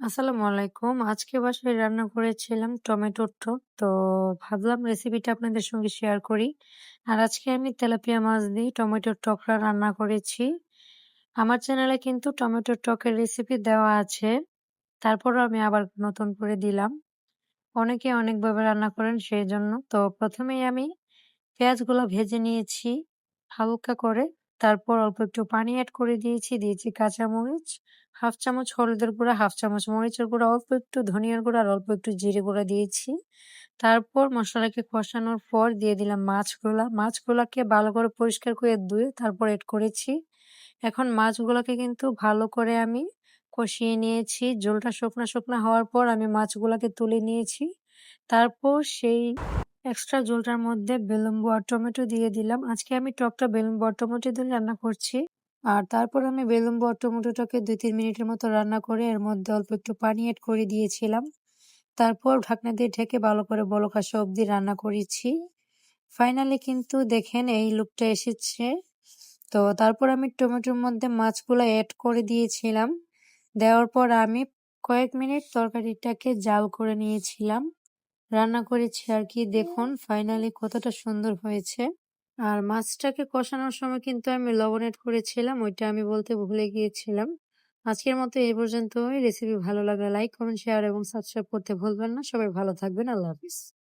আসসালামু আলাইকুম। আজকে বাসায় রান্না করেছিলাম টমেটোর টক। তো ভাবলাম রেসিপিটা আপনাদের সঙ্গে শেয়ার করি। আর আজকে আমি তেলাপিয়া মাছ দিয়ে টমেটোর টকটা রান্না করেছি। আমার চ্যানেলে কিন্তু টমেটোর টকের রেসিপি দেওয়া আছে। তারপরও আমি আবার নতুন করে দিলাম। অনেকে অনেকভাবে রান্না করেন সেই জন্য। তো প্রথমেই আমি পেঁয়াজগুলো ভেজে নিয়েছি হালকা করে। তারপর অল্প একটু পানি এড করে দিয়েছি, দিয়েছি কাঁচামরিচ, হাফ চামচ হলুদের গুঁড়া, হাফ চামচ মরিচের গুঁড়া, অল্প একটু ধনিয়ার গুঁড়া আর অল্প একটু জিরে গুঁড়া দিয়েছি। তারপর মশলাকে কষানোর পর দিয়ে দিলাম মাছগুলা। মাছগুলাকে ভালো করে পরিষ্কার করে ধুয়ে তারপর এড করেছি। এখন মাছগুলোকে কিন্তু ভালো করে আমি কষিয়ে নিয়েছি। ঝোলটা শুকনা শুকনা হওয়ার পর আমি মাছগুলাকে তুলে নিয়েছি। তারপর সেই এক্সট্রা ঝোলটার মধ্যে বেলুম্বু আর টমেটো দিয়ে দিলাম। আজকে আমি টকটা বেলুম্বু আর টমেটো দিয়ে রান্না করছি। আর তারপর আমি বেলুম্বু আর টমেটোটাকে দুই তিন মিনিটের মতো রান্না করে এর মধ্যে অল্প একটু পানি অ্যাড করে দিয়েছিলাম। তারপর ঢাকনা দিয়ে ঢেকে ভালো করে বলক অবধি রান্না করেছি। ফাইনালি কিন্তু দেখেন এই লুকটা এসেছে। তো তারপর আমি টমেটোর মধ্যে মাছগুলো অ্যাড করে দিয়েছিলাম। দেওয়ার পর আমি কয়েক মিনিট তরকারিটাকে জাল করে নিয়েছিলাম। রান্না করেছি আর কি। দেখুন ফাইনালি কতটা সুন্দর হয়েছে। আর মাছটাকে কষানোর সময় কিন্তু আমি লবণ এড করেছিলাম ওইটা আমি বলতে ভুলে গিয়েছিলাম। আজকের মতো এই পর্যন্তই। রেসিপি ভালো লাগলে লাইক কমেন্ট শেয়ার এবং সাবস্ক্রাইব করতে ভুলবেন না। সবাই ভালো থাকবেন। আল্লাহ হাফিজ।